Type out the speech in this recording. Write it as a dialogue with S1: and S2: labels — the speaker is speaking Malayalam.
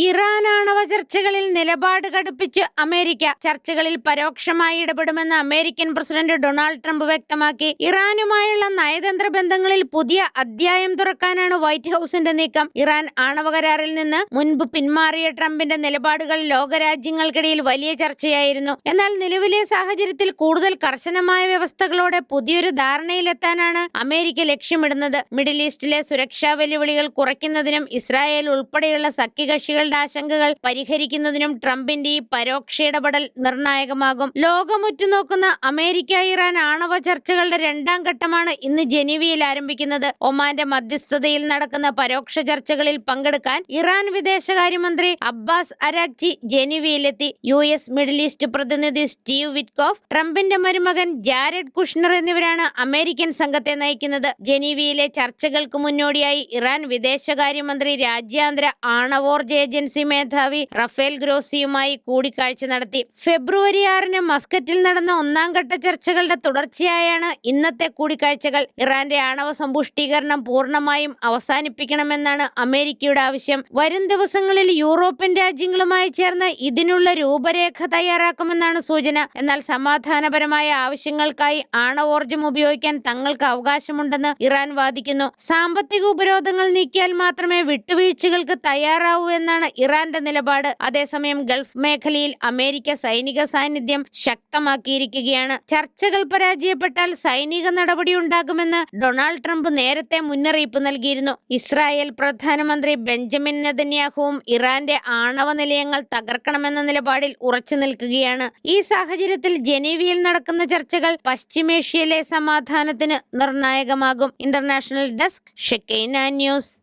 S1: ഇറാൻ ആണവ ചർച്ചകളിൽ നിലപാട് കടുപ്പിച്ച് അമേരിക്ക ചർച്ചകളിൽ പരോക്ഷമായി ഇടപെടുമെന്ന് അമേരിക്കൻ പ്രസിഡന്റ് ഡൊണാൾഡ് ട്രംപ് വ്യക്തമാക്കി. ഇറാനുമായുള്ള നയതന്ത്ര ബന്ധങ്ങളിൽ പുതിയ അധ്യായം തുറക്കാനാണ് വൈറ്റ് ഹൌസിന്റെ നീക്കം. ഇറാൻ ആണവ കരാറിൽ നിന്ന് മുൻപ് പിന്മാറിയ ട്രംപിന്റെ നിലപാടുകൾ ലോകരാജ്യങ്ങൾക്കിടയിൽ വലിയ ചർച്ചയായിരുന്നു. എന്നാൽ നിലവിലെ സാഹചര്യത്തിൽ കൂടുതൽ കർശനമായ വ്യവസ്ഥകളോടെ പുതിയൊരു ധാരണയിലെത്താനാണ് അമേരിക്ക ലക്ഷ്യമിടുന്നത്. മിഡിൽ ഈസ്റ്റിലെ സുരക്ഷാ വെല്ലുവിളികൾ കുറയ്ക്കുന്നതിനും ഇസ്രായേൽ ഉൾപ്പെടെയുള്ള സഖ്യകക്ഷികളുടെ ആശങ്കകൾ പരിഹരിക്കുന്നതിനും ട്രംപിന്റെ ഈ പരോക്ഷ ഇടപെടൽ നിർണായകമാകും. ലോകമുറ്റുനോക്കുന്ന അമേരിക്ക ഇറാൻ ആണവ ചർച്ചകളുടെ രണ്ടാം ഘട്ടമാണ് ഇന്ന് ജനീവയിൽ ആരംഭിക്കുന്നത്. ഒമാന്റെ മധ്യസ്ഥതയിൽ നടക്കുന്ന പരോക്ഷ ചർച്ചകളിൽ പങ്കെടുക്കാൻ ഇറാൻ വിദേശകാര്യമന്ത്രി അബ്ബാസ് അരാക്ചി ജനീവയിലെത്തി. യു എസ് മിഡിൽ ഈസ്റ്റ് പ്രതിനിധി സ്റ്റീവ് വിറ്റ്കോഫ് ട്രംപിന്റെ മരുമകൻ ജാരഡ് കുഷ്ണർ എന്നിവരാണ് അമേരിക്കൻ സംഘത്തെ നയിക്കുന്നത്. ജനീവയിലെ ചർച്ചകൾക്ക് മുന്നോടിയായി ഇറാൻ വിദേശകാര്യമന്ത്രി രാജ്യാന്തര ആണവോർജ ഏജൻസി മേധാവി റഫേൽ ഗ്രോസിയുമായി കൂടിക്കാഴ്ച നടത്തി. ഫെബ്രുവരി ആറിന് മസ്കറ്റിൽ നടന്ന ഒന്നാം ഘട്ട ചർച്ചകളുടെ തുടർച്ചയായാണ് ഇന്നത്തെ കൂടിക്കാഴ്ചകൾ. ഇറാന്റെ ആണവ സമ്പുഷ്ടീകരണം പൂർണമായും അവസാനിപ്പിക്കണമെന്നാണ് അമേരിക്കയുടെ ആവശ്യം. വരും ദിവസങ്ങളിൽ യൂറോപ്യൻ രാജ്യങ്ങളുമായി ചേർന്ന് ഇതിനുള്ള രൂപരേഖ തയ്യാറാക്കുമെന്നാണ് സൂചന. എന്നാൽ സമാധാനപരമായ ആവശ്യങ്ങൾക്കായി ആണവോർജം ഉപയോഗിക്കാൻ തങ്ങൾക്ക് അവകാശമുണ്ടെന്ന് ഇറാൻ വാദിക്കുന്നു. സാമ്പത്തിക ഉപരോധങ്ങൾ നീക്കിയാൽ മാത്രമേ വിട്ടുവീഴ്ചകൾക്ക് തയ്യാറാവൂ എന്നാണ് ഇറാന്റെ നിലപാട്. അതേസമയം ഗൾഫ് മേഖലയിൽ അമേരിക്ക സൈനിക സാന്നിധ്യം ശക്തമാക്കിയിരിക്കുകയാണ്. ചർച്ചകൾ പരാജയപ്പെട്ടാൽ സൈനിക നടപടി ഉണ്ടാകുമെന്ന് ഡൊണാൾഡ് ട്രംപ് നേരത്തെ മുന്നറിയിപ്പ് നൽകിയിരുന്നു. ഇസ്രായേൽ പ്രധാനമന്ത്രി ബെഞ്ചമിൻ നെതന്യാഹുവും ഇറാന്റെ ആണവ നിലയങ്ങൾ തകർക്കണമെന്ന നിലപാടിൽ ഉറച്ചു നിൽക്കുകയാണ്. ഈ സാഹചര്യത്തിൽ ജനീവയിൽ നടക്കുന്ന ചർച്ചകൾ പശ്ചിമേഷ്യയിലെ സമാധാനത്തിന് നിർണായകമാകും. International desk Shekinah news.